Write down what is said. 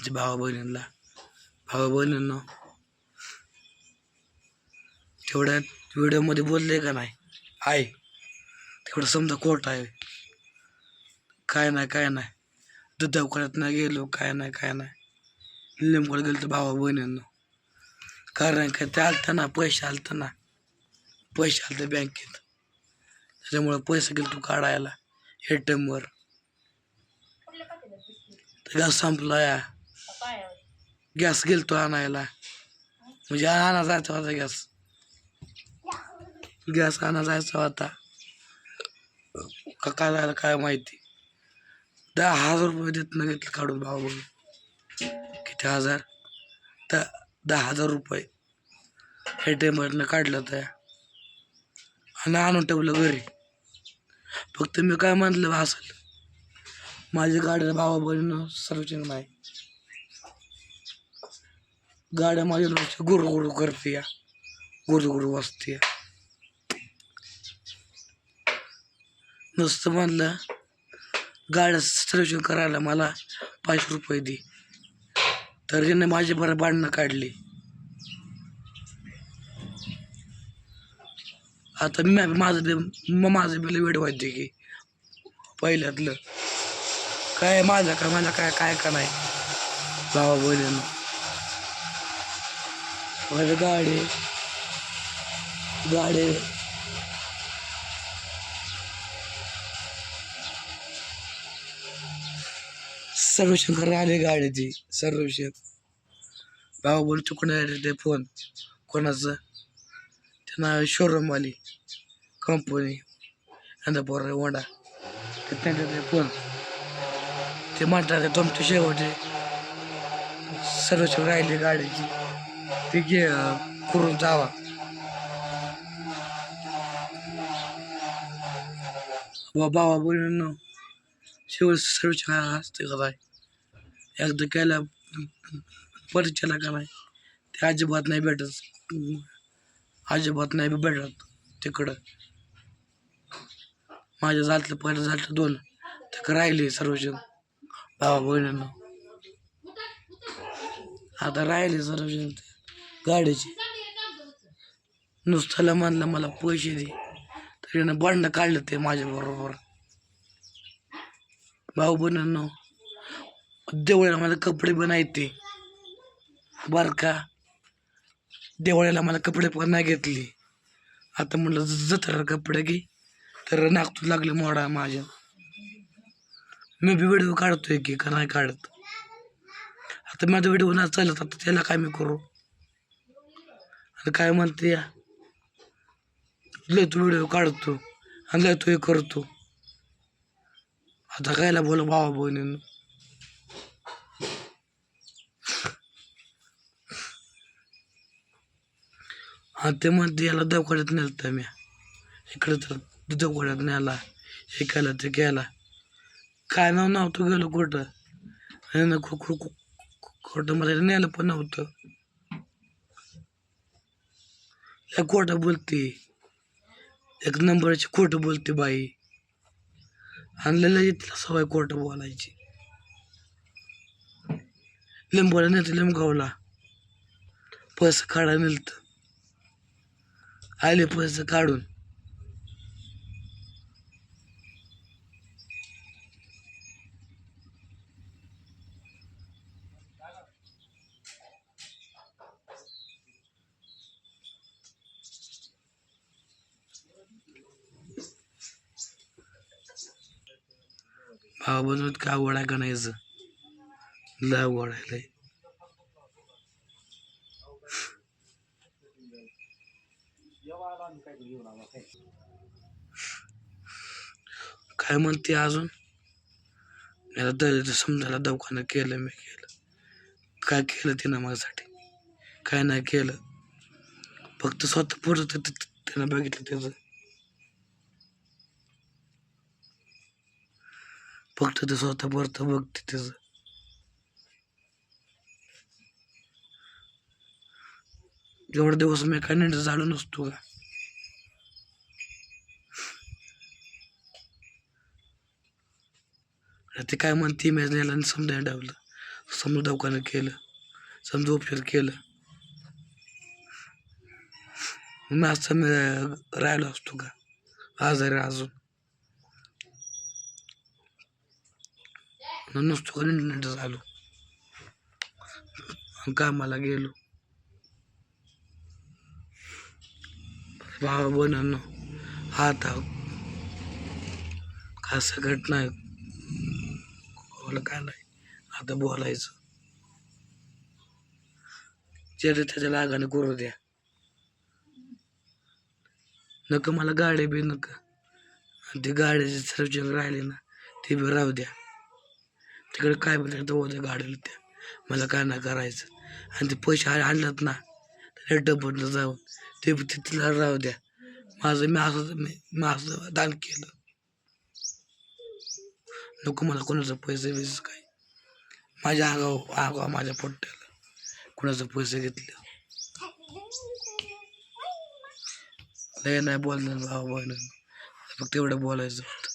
आमच्या भावा बहिणींना. भावा बहिणींना. तेवढ्या व्हिडिओमध्ये बोलले का नाही? आहे तेवढं समजा खोट आहे. काय नाही काय नाही. दूध दवाखान्यात नाही गेलो काय नाही काय नाही. लिंबकडे गेलो तर भावा बहिणींना. कारण काय ते आलतं ना पैसे आलतं ना. पैसे आलते बँकेत. त्याच्यामुळं पैसे गेलो तू काढायला. ए टी एमवर संपला या. गॅस गेलतो आणायला. म्हणजे आणा जायचा होता गॅस. गॅस आणा जायचा होता. का काय झालं काय माहिती. दहा हजार रुपये देत ना घेतलं काढून भाऊ बघ किती हजार? तर दहा हजार रुपये. ए टी काढलं त्या आणि आणून ठेवलं घरी. फक्त मी काय म्हटलं असेल. माझ्या गाडीला भावा बहिणीनं सर्विसिंग नाही. गाड्या माझ्या लक्ष गुरु करते या. गुरु वाजते नुसतं म्हणलं गाड्या सर्वेक्षण करायला मला पाचशे रुपये दे. तर हिने माझे बरं भांडणं काढली. आता मी माझं बिल माझं बिल वेळ व्हायचे की पहिल्यातलं. काय माझं काय माझं काय काय का नाही? भावा बहिणीनं माझं गाडी गाडी। सर्विसिंग करायला गाडीची सर्विसिंग भावा बोल चुकणार ते फोन कोणाचं त्यांना शोरूम आली कंपनी अंधापूर पोर ते त्यांच्या ते फोन ते म्हणतात तुमचे शेवटी सर्व राहिले गाडीची. ती घे करून जावा बाबा भावा शिव शेवट सर्विसिंग असते का एकदा केल्या परिचयाला का नाही ते अजिबात नाही भेटत अजिबात नाही भेटत तिकडं माझ्या झालं पहिलं झालं दोन तिकडं राहिले सर्वजण बाबा बहिणींना आता राहिले सर्वजण गाडीची. नुसत्याला म्हणलं मला पैसे दे. तर यानं भांडणं काढलं ते माझ्या बरोबर. भाऊ बहिणींनो देवळ्याला मला कपडे पण आहेत ते. बरं का? देवळ्याला मला कपडे पण नाही घेतले. आता म्हटलं जत्रा कपडे घे. तर नागतू लागले मोडा माझ्या. मी बी व्हिडिओ काढतोय की का नाही काढत. आता माझा व्हिडिओ नाही चालत आता त्याला काय मी करू? आता काय म्हणते या? लय तू व्हिडिओ काढतो आणि लय तू हे करतो. आता कायला बोल भावा बहिणीनं? हा ते म्हणते याला दवखड्यात नेलत तर मी इकडे तर दवखड्यात न्यायला शिकायला ते गेला काय नाव नव्हतं गेलो कुठं आणि खोटं मला नेलं पण नव्हतं. काय खोटं बोलते. एक नंबरची खोटं बोलते बाई. आणलेलं इथलं सवय खोटं बोलायची. लिंबोला नेते लिंबगावला पैसे काढा नेलतं. आले पैसे काढून. भावा बनवत का आवड आहे का नाही याचं? लय आवड आहे लय. काय म्हणते अजून? मला दर समजायला दवाखाना केलं मी केलं काय केलं तिनं माझ्यासाठी? काय नाही केलं. फक्त स्वतः पुढं तिनं बघितलं त्याचं. फक्त ते स्वतः पुरतं बघते त्याचं. एवढे दिवस मी काय नसतो का? ते काय म्हणते मी नेलं आणि समजा डावलं. समजा दवाखानं केलं समजा उपचार केलं. मी असं राहिलो असतो का? आजारी अजून. नुसतं का नीट झालो आणि कामाला गेलो. भावा बहिणांनो आता असं घटना आहे बोला काय नाही? आता बोलायचं. ज्याच्या त्याच्या लागाने करू द्या. नका मला गाडी बी नका. आणि ती गाड्याची सर्विसिंग राहिली ना ती बी राहू द्या. तिकडे काय म्हणतात तर गाडीला त्या मला काय नाही करायचं. आणि ते पैसे आणलात ना ना डबल जाऊन. ते बी तिथला राहू द्या. माझं मी असं मी असं दान केलं. नको मला कोणाचं पैसे बिसे काय माझ्या आगाव आगाव माझ्या पोट्ट्याला कोणाचं पैसे घेतलं. लय नाही बोलणार भाऊ बहिण फक्त एवढं बोलायचं होतं